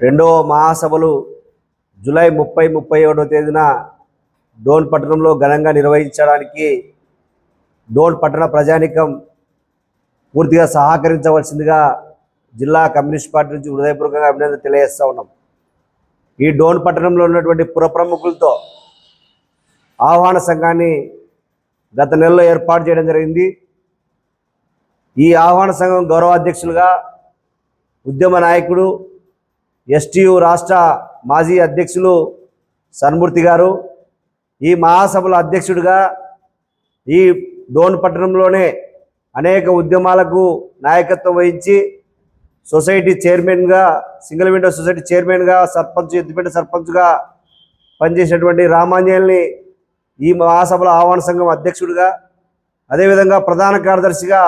రెండవ మహాసభలు జూలై ముప్పై ముప్పై ఒకటో తేదీన డోన్ పట్టణంలో ఘనంగా నిర్వహించడానికి డోన్ పట్టణ ప్రజానికం పూర్తిగా సహకరించవలసిందిగా జిల్లా కమ్యూనిస్ట్ పార్టీ నుంచి హృదయపూర్వకంగా అభినందన తెలియజేస్తూ ఉన్నాం. ఈ డోన్ పట్టణంలో ఉన్నటువంటి పుర ప్రముఖులతో ఆహ్వాన సంఘాన్ని గత నెలలో ఏర్పాటు చేయడం జరిగింది. ఈ ఆహ్వాన సంఘం గౌరవ అధ్యక్షులుగా ఉద్యమ నాయకుడు ఎస్టీయు రాష్ట్ర మాజీ అధ్యక్షులు సన్మూర్తి గారు. ఈ మహాసభల అధ్యక్షుడిగా ఈ డోన్ పట్టణంలోనే అనేక ఉద్యమాలకు నాయకత్వం వహించి సొసైటీ చైర్మన్గా సింగిల్ విండో సొసైటీ చైర్మన్గా సర్పంచ్ ఎత్తిపేట సర్పంచ్గా పనిచేసినటువంటి రామాంజల్ని ఈ మహాసభల ఆహ్వాన సంఘం అధ్యక్షుడిగా అదేవిధంగా ప్రధాన కార్యదర్శిగా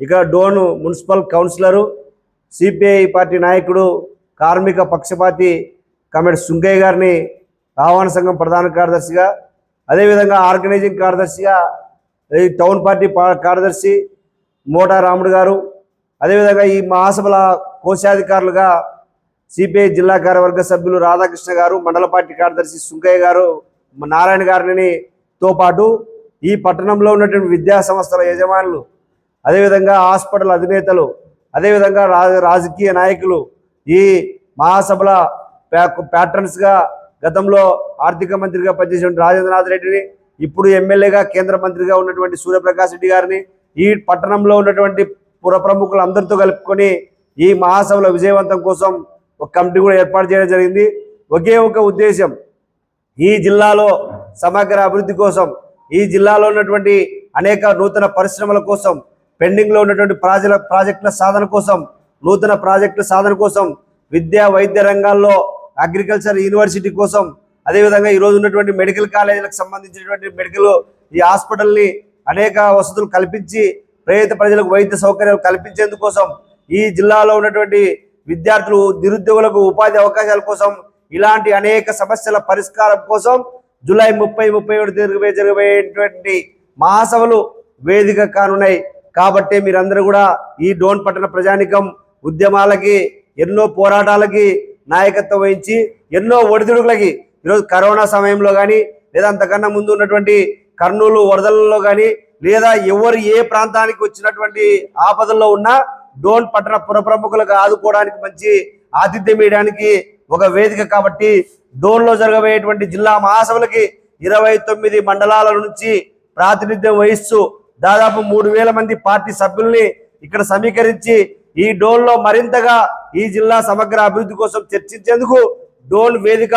ఇక Dhone municipal councillor CPI party నాయకుడు కార్మిక పక్షపాతి కమెడ్ సుంకయ్య గారిని ఆహ్వాన సంఘం ప్రధాన కార్యదర్శిగా అదేవిధంగా ఆర్గనైజింగ్ కార్యదర్శిగా టౌన్ పార్టీ కార్యదర్శి మోటా రాముడు గారు అదేవిధంగా ఈ మహాసభల కోశాధికారులుగా సిపిఐ జిల్లా కార్యవర్గ సభ్యులు రాధాకృష్ణ గారు మండల పార్టీ కార్యదర్శి సుంకయ్య గారు నారాయణ గారిని తో పాటు ఈ పట్టణంలో ఉన్నటువంటి విద్యా సంస్థల యజమానులు అదేవిధంగా హాస్పిటల్ అధినేతలు అదేవిధంగా రాజ రాజకీయ నాయకులు ఈ మహాసభల ప్యాట్రన్స్గా గతంలో ఆర్థిక మంత్రిగా పనిచేసిన రాజేంద్రనాథ్ రెడ్డిని ఇప్పుడు ఎమ్మెల్యేగా కేంద్ర మంత్రిగా ఉన్నటువంటి సూర్యప్రకాష్ రెడ్డి గారిని ఈ పట్టణంలో ఉన్నటువంటి పుర ప్రముఖులు అందరితో కలుపుకొని ఈ మహాసభల విజయవంతం కోసం ఒక కమిటీ కూడా ఏర్పాటు చేయడం జరిగింది. ఒకే ఒక ఉద్దేశం ఈ జిల్లాలో సమగ్ర అభివృద్ధి కోసం ఈ జిల్లాలో ఉన్నటువంటి అనేక నూతన పరిశ్రమల కోసం పెండింగ్లో ఉన్నటువంటి ప్రాజెల ప్రాజెక్టుల సాధన కోసం నూతన ప్రాజెక్టుల సాధన కోసం విద్యా వైద్య రంగాల్లో అగ్రికల్చర్ యూనివర్సిటీ కోసం అదేవిధంగా ఈరోజు ఉన్నటువంటి మెడికల్ కాలేజీలకు సంబంధించినటువంటి మెడికల్ ఈ హాస్పిటల్ని అనేక వసతులు కల్పించి పేద ప్రజలకు వైద్య సౌకర్యాలు కల్పించేందుకోసం ఈ జిల్లాలో ఉన్నటువంటి విద్యార్థులు నిరుద్యోగులకు ఉపాధి అవకాశాల కోసం ఇలాంటి అనేక సమస్యల పరిష్కారం కోసం జూలై ముప్పై ముప్పై ఒకటి జరగబోయే జరగబోయేటువంటి మహాసభలు వేదిక కానున్నాయి. కాబట్టి మీరందరూ కూడా ఈ డోన్ పట్టణ ప్రజానికం ఉద్యమాలకి ఎన్నో పోరాటాలకి నాయకత్వం వహించి ఎన్నో ఒడిదుడుకులకి ఈరోజు కరోనా సమయంలో కానీ లేదా అంతకన్నా ముందు ఉన్నటువంటి కర్నూలు వరదలలో కానీ లేదా ఎవరు ఏ ప్రాంతానికి వచ్చినటువంటి ఆపదల్లో ఉన్నా డోన్ పట్టణ పురప్రముఖులకు ఆదుకోవడానికి మంచి ఆతిథ్యం ఇవ్వడానికి ఒక వేదిక కాబట్టి డోన్లో జరగబోయేటువంటి జిల్లా మహాసభలకి ఇరవై తొమ్మిది మండలాల నుంచి ప్రాతినిధ్యం వహిస్తూ దాదాపు మూడు వేల మంది పార్టీ సభ్యుల్ని ఇక్కడ సమీకరించి ఈ డోన్లో మరింతగా ఈ జిల్లా సమగ్ర అభివృద్ధి కోసం చర్చించేందుకు డోన్ వేదిక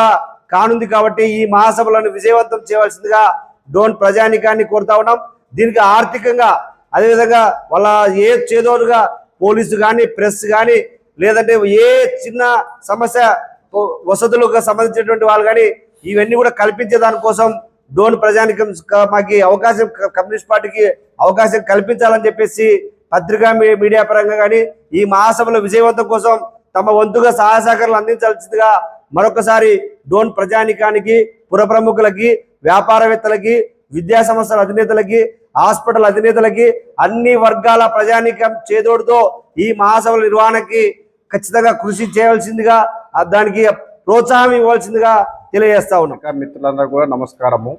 కానుంది కాబట్టి ఈ మహాసభలను విజయవంతం చేయవలసిందిగా డోన్ ప్రజానికాన్ని కోరుతా ఉన్నాం. దీనికి ఆర్థికంగా అదేవిధంగా వాళ్ళ ఏ చేదోడుగా పోలీసు కానీ ప్రెస్ కానీ లేదంటే ఏ చిన్న సమస్య వసతులకు సంబంధించినటువంటి వాళ్ళు కానీ ఇవన్నీ కూడా కల్పించే దానికోసం డోన్ ప్రజానికం మాకు మాకి అవకాశం కమ్యూనిస్ట్ పార్టీకి అవకాశం కల్పించాలని చెప్పేసి పత్రికా మీ- మీడియా పరంగా కానీ ఈ మహాసభల విజయవంతం కోసం తమ వంతుగా సహాయ సహకారాలు అందించాల్సిందిగా మరొకసారి డోన్ ప్రజానికానికి పుర ప్రముఖులకి వ్యాపారవేత్తలకి విద్యా సంస్థల అధినేతలకి హాస్పిటల్ అధినేతలకి అన్ని వర్గాల ప్రజానికం చేదోడుతో ఈ మహాసభల నిర్వహణకి ఖచ్చితంగా కృషి చేయవలసిందిగా దానికి ప్రోత్సాహం ఇవ్వాల్సిందిగా తెలియజేస్తా ఉన్నాం. మిత్రులందరూ కూడా నమస్కారము.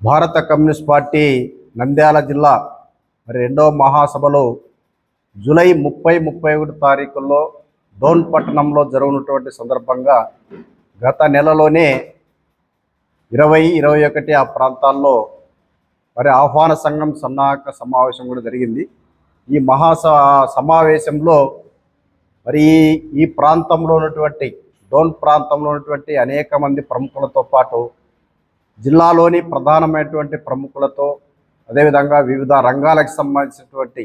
భారత కమ్యూనిస్ట్ పార్టీ నంద్యాల జిల్లా మరి రెండవ మహాసభలో జూలై ముప్పై ముప్పై ఒకటి తారీఖుల్లో డోన్ పట్టణంలో జరుగుతున్నటువంటి సందర్భంగా గత నెలలోనే ఇరవై ఇరవై ఒకటి ఆ ప్రాంతాల్లో మరి ఆహ్వాన సంఘం సన్నాహక సమావేశం కూడా జరిగింది. ఈ మహాస సమావేశంలో మరి ఈ- ఈ ప్రాంతంలో ఉన్నటువంటి డోన్ ప్రాంతంలో ఉన్నటువంటి అనేక మంది ప్రముఖులతో పాటు జిల్లాలోని ప్రధానమైనటువంటి ప్రముఖులతో అదేవిధంగా వివిధ రంగాలకు సంబంధించినటువంటి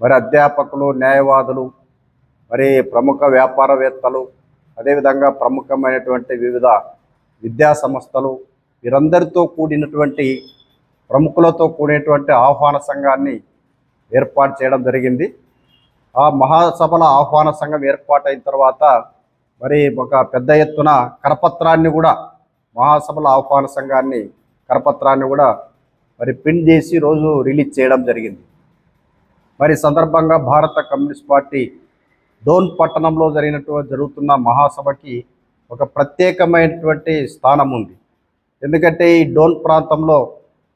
మరి అధ్యాపకులు న్యాయవాదులు మరి ప్రముఖ వ్యాపారవేత్తలు అదేవిధంగా ప్రముఖమైనటువంటి వివిధ విద్యా సంస్థలు వీరందరితో కూడినటువంటి ప్రముఖులతో కూడినటువంటి ఆహ్వాన సంఘాన్ని ఏర్పాటు చేయడం జరిగింది. ఆ మహాసభల ఆహ్వాన సంఘం ఏర్పాటైన తర్వాత మరి ఒక పెద్ద ఎత్తున కరపత్రాన్ని కూడా మహాసభల ఆహ్వాన సంఘాన్ని కరపత్రాన్ని కూడా మరి ప్రింట్ చేసి రోజు రిలీజ్ చేయడం జరిగింది. మరి సందర్భంగా భారత కమ్యూనిస్ట్ పార్టీ డోన్ పట్టణంలో జరిగినటువంటి జరుగుతున్న మహాసభకి ఒక ప్రత్యేకమైనటువంటి స్థానం ఉంది. ఎందుకంటే ఈ డోన్ ప్రాంతంలో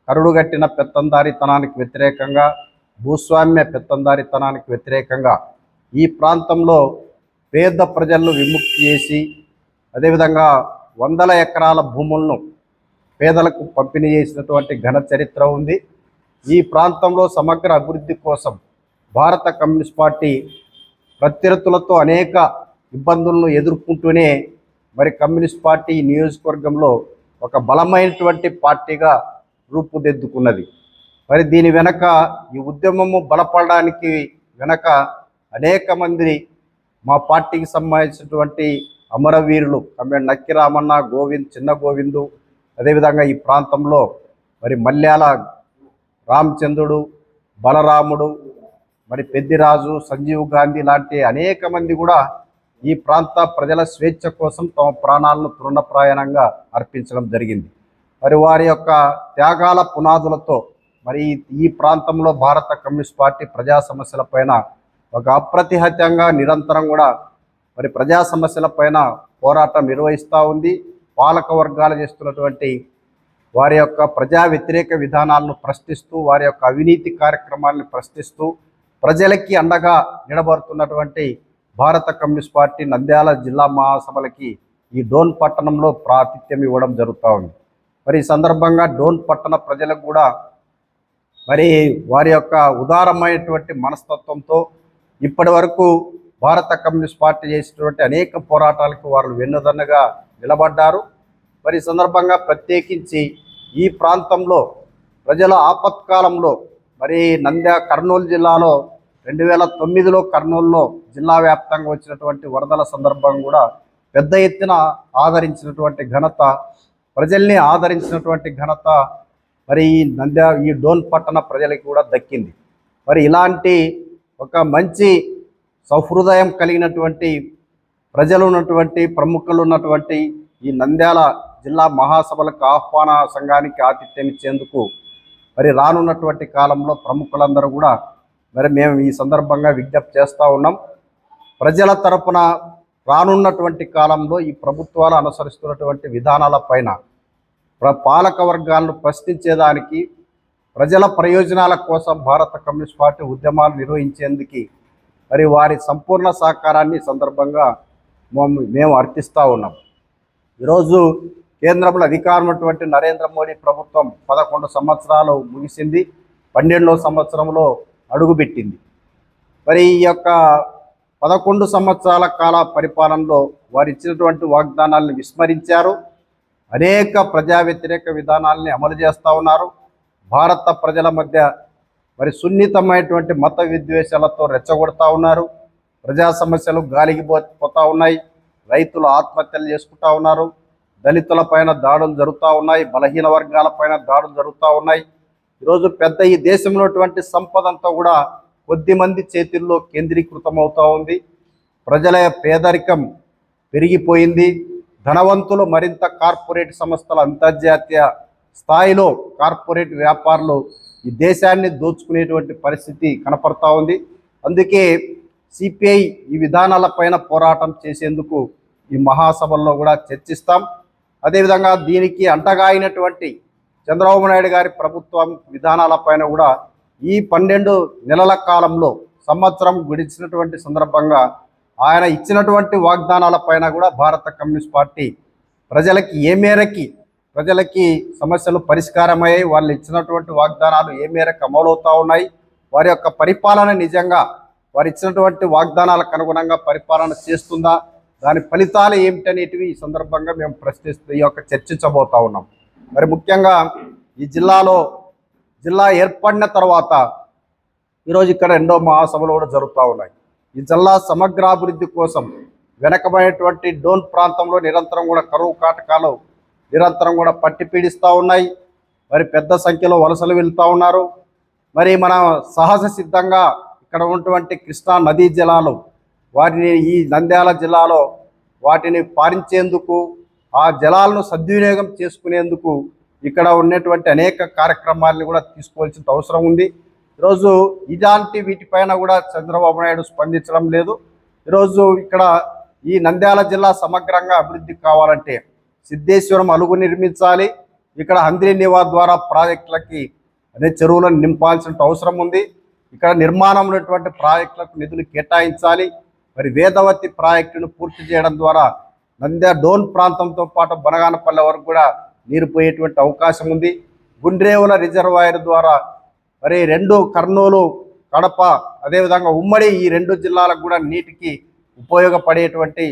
కరుడుగట్టిన పెత్తందారితనానికి వ్యతిరేకంగా భూస్వామ్య పెత్తందారితనానికి వ్యతిరేకంగా ఈ ప్రాంతంలో పేద ప్రజలను విముక్తి చేసి అదేవిధంగా వందల ఎకరాల భూములను పేదలకు పంపిణీ చేసినటువంటి ఘన చరిత్ర ఉంది. ఈ ప్రాంతంలో సమగ్ర అభివృద్ధి కోసం భారత కమ్యూనిస్ట్ పార్టీ ప్రత్యర్థులతో అనేక ఇబ్బందులను ఎదుర్కొంటూనే మరి కమ్యూనిస్ట్ పార్టీ నియోజకవర్గంలో ఒక బలమైనటువంటి పార్టీగా రూపుదిద్దుకున్నది. మరి దీని వెనక ఈ ఉద్యమము బలపడడానికి వెనక అనేక మంది మా పార్టీకి సంబంధించినటువంటి అమరవీరులు కమ్మే నక్కిరామన్న గోవింద్ చిన్న గోవిందు అదేవిధంగా ఈ ప్రాంతంలో మరి మల్యాల రామచంద్రుడు బలరాముడు మరి పెద్దిరాజు సంజీవ్ గాంధీ లాంటి అనేక మంది కూడా ఈ ప్రాంత ప్రజల స్వేచ్ఛ కోసం తమ ప్రాణాలను తృణప్రాయణంగా అర్పించడం జరిగింది. మరి వారి యొక్క త్యాగాల పునాదులతో మరి ఈ- ప్రాంతంలో భారత కమ్యూనిస్ట్ పార్టీ ప్రజా సమస్యల పైన ఒక అప్రతిహత్యంగా నిరంతరం కూడా మరి ప్రజా సమస్యల పైన పోరాటం నిర్వహిస్తూ ఉంది. పాలక వర్గాలు చేస్తున్నటువంటి వారి యొక్క ప్రజా వ్యతిరేక విధానాలను ప్రశ్నిస్తూ వారి యొక్క అవినీతి కార్యక్రమాలను ప్రశ్నిస్తూ ప్రజలకి అండగా నిలబడుతున్నటువంటి భారత కమ్యూనిస్ట్ పార్టీ నంద్యాల జిల్లా మహాసభలకి ఈ డోన్ పట్టణంలో ప్రాతిథ్యం ఇవ్వడం జరుగుతూ ఉంది. మరి ఈ సందర్భంగా డోన్ పట్టణ ప్రజలకు కూడా మరి వారి యొక్క ఉదారమైనటువంటి మనస్తత్వంతో ఇప్పటి వరకు భారత కమ్యూనిస్ట్ పార్టీ చేసినటువంటి అనేక పోరాటాలకు వారు వెన్నుదన్నుగా నిలబడ్డారు. మరి సందర్భంగా ప్రత్యేకించి ఈ ప్రాంతంలో ప్రజల ఆపత్కాలంలో మరి నంద్య కర్నూలు జిల్లాలో రెండు వేల తొమ్మిదిలో కర్నూలులో జిల్లా వ్యాప్తంగా వచ్చినటువంటి వరదల సందర్భం కూడా పెద్ద ఎత్తున ఆదరించినటువంటి ఘనత ప్రజల్ని ఆదరించినటువంటి ఘనత మరి ఈ నంద్య ఈ డోన్ పట్టణ ప్రజలకి కూడా దక్కింది. మరి ఇలాంటి ఒక మంచి సౌహృదయం కలిగినటువంటి ప్రజలు ఉన్నటువంటి ప్రముఖులు ఉన్నటువంటి ఈ నంద్యాల జిల్లా మహాసభలకు ఆహ్వాన సంఘానికి ఆతిథ్యం ఇచ్చేందుకు మరి రానున్నటువంటి కాలంలో ప్రముఖులందరూ కూడా మరి మేము ఈ సందర్భంగా విజ్ఞప్తి చేస్తూ ఉన్నాం. ప్రజల తరపున రానున్నటువంటి కాలంలో ఈ ప్రభుత్వాలు అనుసరిస్తున్నటువంటి విధానాల పైన పాలక వర్గాలను ప్రశ్నించేదానికి ప్రజల ప్రయోజనాల కోసం భారత కమ్యూనిస్ట్ పార్టీ ఉద్యమాలు నిర్వహించేందుకు మరి వారి సంపూర్ణ సహకారాన్ని సందర్భంగా మేము- అర్థిస్తూ ఉన్నాం. ఈరోజు కేంద్రంలో అధికారం ఉన్నటువంటి నరేంద్ర మోడీ ప్రభుత్వం పదకొండు సంవత్సరాలు ముగిసింది పన్నెండవ సంవత్సరంలో అడుగుపెట్టింది. మరి ఈ యొక్క పదకొండు సంవత్సరాల కాల పరిపాలనలో వారు ఇచ్చినటువంటి వాగ్దానాలను విస్మరించారు. అనేక ప్రజా వ్యతిరేక విధానాలని అమలు చేస్తూ ఉన్నారు. భారత ప్రజల మధ్య మరి సున్నితమైనటువంటి మత విద్వేషాలతో రెచ్చగొడతా ఉన్నారు. ప్రజా సమస్యలు గాలికి పోతా ఉన్నాయి. రైతులు ఆత్మహత్యలు చేసుకుంటా ఉన్నారు. దళితుల పైన దాడులు జరుగుతూ ఉన్నాయి. బలహీన వర్గాల పైన దాడులు జరుగుతూ ఉన్నాయి. ఈరోజు పెద్ద ఈ దేశంలో ఉన్నటువంటి సంపద అంతా కూడా కొద్ది మంది చేతుల్లో కేంద్రీకృతం అవుతూ ఉంది. ప్రజల పేదరికం పెరిగిపోయింది. ధనవంతులు మరింత కార్పొరేట్ సంస్థల అంతర్జాతీయ స్థాయిలో కార్పొరేట్ వ్యాపారులు ఈ దేశాన్ని దోచుకునేటువంటి పరిస్థితి కనపడతా ఉంది. అందుకే సిపిఐ ఈ విధానాలపైన పోరాటం చేసేందుకు ఈ మహాసభల్లో కూడా చర్చిస్తాం. అదేవిధంగా దీనికి అంటగా అయినటువంటి చంద్రబాబు నాయుడు గారి ప్రభుత్వం విధానాలపైన కూడా ఈ పన్నెండు నెలల కాలంలో సంవత్సరం గడిచినటువంటి సందర్భంగా ఆయన ఇచ్చినటువంటి వాగ్దానాలపైన కూడా భారత కమ్యూనిస్ట్ పార్టీ ప్రజలకి ఏ మేరకి ప్రజలకి సమస్యలు పరిష్కారమయ్యాయి. వాళ్ళు ఇచ్చినటువంటి వాగ్దానాలు ఏ మేరకు అమలవుతూ ఉన్నాయి? వారి యొక్క పరిపాలన నిజంగా వారు ఇచ్చినటువంటి వాగ్దానాలకు అనుగుణంగా పరిపాలన చేస్తుందా? దాని ఫలితాలు ఏమిటనేటివి ఈ సందర్భంగా మేము ప్రశ్నిస్తూ ఈ యొక్క చర్చించబోతా ఉన్నాం. మరి ముఖ్యంగా ఈ జిల్లాలో జిల్లా ఏర్పడిన తర్వాత ఈరోజు ఇక్కడ రెండో మహాసభలు కూడా జరుగుతూ ఉన్నాయి. ఈ జిల్లా సమగ్రాభివృద్ధి కోసం వెనకబడినటువంటి డోన్ ప్రాంతంలో నిరంతరం కూడా కరువు కాటకాలు నిరంతరం కూడా పట్టి పీడిస్తూ ఉన్నాయి. మరి పెద్ద సంఖ్యలో వలసలు వెళ్తూ ఉన్నారు. మరి మన సహజ సిద్ధంగా ఇక్కడ ఉన్నటువంటి కృష్ణా నదీ జలాలు వాటిని ఈ నంద్యాల జిల్లాలో వాటిని పారించేందుకు ఆ జలాలను సద్వినియోగం చేసుకునేందుకు ఇక్కడ ఉన్నటువంటి అనేక కార్యక్రమాలను కూడా తీసుకోవాల్సిన అవసరం ఉంది. ఈరోజు ఇలాంటి వీటిపైన కూడా చంద్రబాబు నాయుడు స్పందించడం లేదు. ఈరోజు ఇక్కడ ఈ నంద్యాల జిల్లా సమగ్రంగా అభివృద్ధి కావాలంటే సిద్ధేశ్వరం అలుగు నిర్మించాలి. ఇక్కడ హంద్రీ నివా ద్వారా ప్రాజెక్టులకి అనే చెరువులను నింపాల్సిన అవసరం ఉంది. ఇక్కడ నిర్మాణం ఉన్నటువంటి ప్రాజెక్టులకు నిధులు కేటాయించాలి. మరి వేదవతి ప్రాజెక్టును పూర్తి చేయడం ద్వారా నంద్యా డోన్ ప్రాంతంతో పాటు బనగానపల్లె వరకు కూడా నీరు పోయేటువంటి అవకాశం ఉంది. గుండ్రేవుల రిజర్వాయర్ ద్వారా మరి రెండు కర్నూలు కడప అదేవిధంగా ఉమ్మడి ఈ రెండు జిల్లాలకు కూడా నీటికి ఉపయోగపడేటువంటి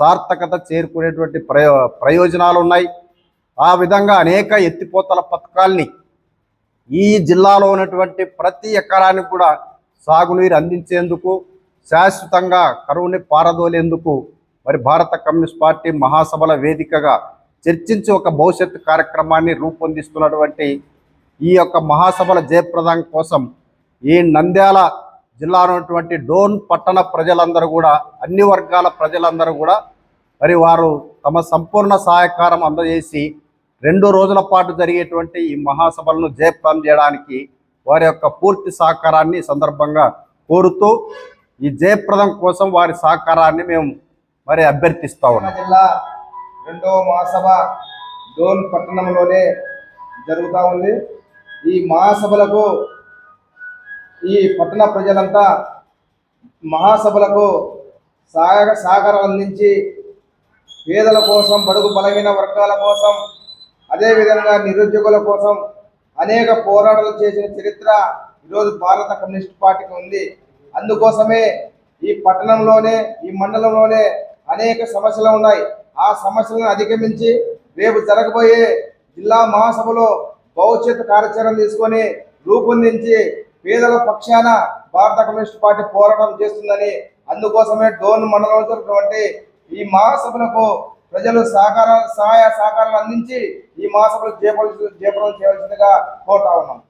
సార్థకత చేరుకునేటువంటి ప్రయో ప్రయోజనాలు ఉన్నాయి ఆ విధంగా అనేక ఎత్తిపోతల పథకాల్ని ఈ జిల్లాలో ఉన్నటువంటి ప్రతి ఎకరానికి కూడా సాగునీరు అందించేందుకు శాశ్వతంగా కరువుని పారదోలేందుకు మరి భారత కమ్యూనిస్ట్ పార్టీ మహాసభల వేదికగా చర్చించి ఒక భవిష్యత్తు కార్యక్రమాన్ని రూపొందిస్తున్నటువంటి ఈ యొక్క మహాసభల జయప్రదం కోసం ఈ నంద్యాల జిల్లాలో ఉన్నటువంటి డోన్ పట్టణ ప్రజలందరూ కూడా అన్ని వర్గాల ప్రజలందరూ కూడా మరి వారు తమ సంపూర్ణ సహాయకారం అందజేసి రెండు రోజుల పాటు జరిగేటువంటి ఈ మహాసభలను జయప్రదం చేయడానికి వారి యొక్క పూర్తి సహకారాన్ని సందర్భంగా కోరుతూ ఈ జయప్రదం కోసం వారి సహకారాన్ని మేము మరి అభ్యర్థిస్తా ఉన్నాం. జిల్లా రెండవ మహాసభ డోన్ పట్టణంలోనే జరుగుతూ ఉంది. ఈ మహాసభలకు ఈ పట్టణ ప్రజలంతా మహాసభలకు సహాయ సహకారం అందించి పేదల కోసం బడుగు బలహీన వర్గాల కోసం అదేవిధంగా నిరుద్యోగుల కోసం అనేక పోరాటాలు చేసిన చరిత్ర ఈరోజు భారత కమ్యూనిస్ట్ పార్టీకి ఉంది. అందుకోసమే ఈ పట్టణంలోనే ఈ మండలంలోనే అనేక సమస్యలు ఉన్నాయి. ఆ సమస్యలను అధిగమించి రేపు జరగబోయే జిల్లా మహాసభలో భవిష్యత్ కార్యాచరణ తీసుకొని రూపొందించి పేదల పక్షాన భారత కమ్యూనిస్ట్ పార్టీ పోరాటం చేస్తుందని అందుకోసమే డోన్ మండలంలో జరుగుతున్నటువంటి ఈ మహాసభలకు ప్రజలు సహకార సహాయ సహకారాలు అందించి ఈ మహాసభలు జయపడ జయప్రదం చేయవలసిందిగా కోరుతా ఉన్నాం.